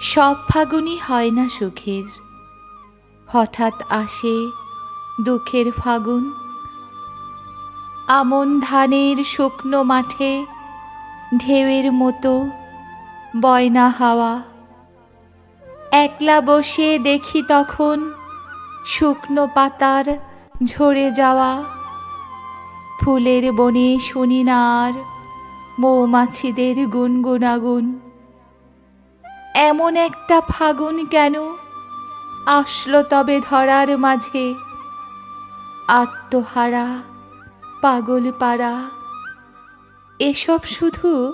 সব ফাগুনই হয় না সুখের। হঠাৎ আসে দুঃখের ফাগুন। আমন ধানের শুকনো মাঠে ঢেউয়ের মতো বয়না হাওয়া। একলা বসে দেখি তখন শুকনো পাতার ঝরে যাওয়া। ফুলের বনে শুনি না আর মৌমাছিদের গুনগুনাগুন। এমন একটা ফাগুন কেন? আসলো তবে ধরার মাঝে। আত্মহারা পাগল পাড়া এসব শুধু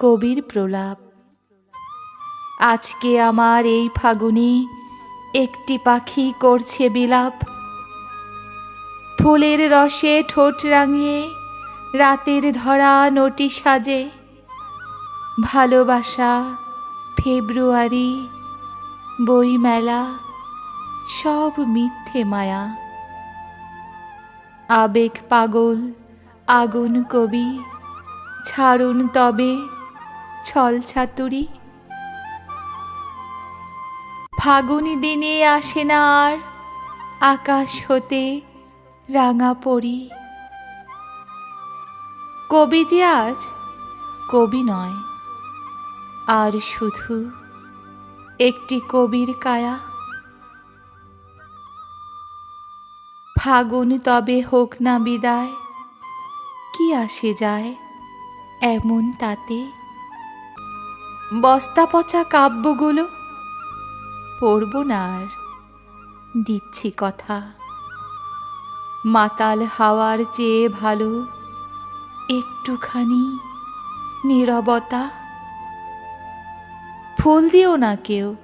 কবির প্রলাপ। আজকে আমার এই ফাগুনে একটি পাখি করছে বিলাপ। ফুলের রসে ঠোঁট রাঙিয়ে রাতের ধরা নটি সাজে। ভালোবাসা ফেব্রুয়ারি, বইমেলা, সব মিথ্যে মায়া। আবেগ পাগল, আগুন কবি, ছাড়ুন তবে ছল ছাতুরি। ফাগুনি দিনে আসে না আর আকাশ হতে রাঙা পড়ি কবি যে আজ, কবি নয়। আর শুধু একটি কবির কায়া? ফাগুন তবে হোক না বিদায়, কি আসে যায় এমন তাতে? বস্তা পচা কাব্যগুলো পড়ব না আর দিচ্ছি কথা। মাতাল হাওয়ার চেয়ে ভালো একটুখানি নীরবতা। ফুল দিও না কেউ।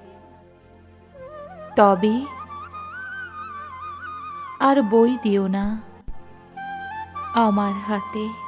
তবে আর বই দিও না আমার হাতে।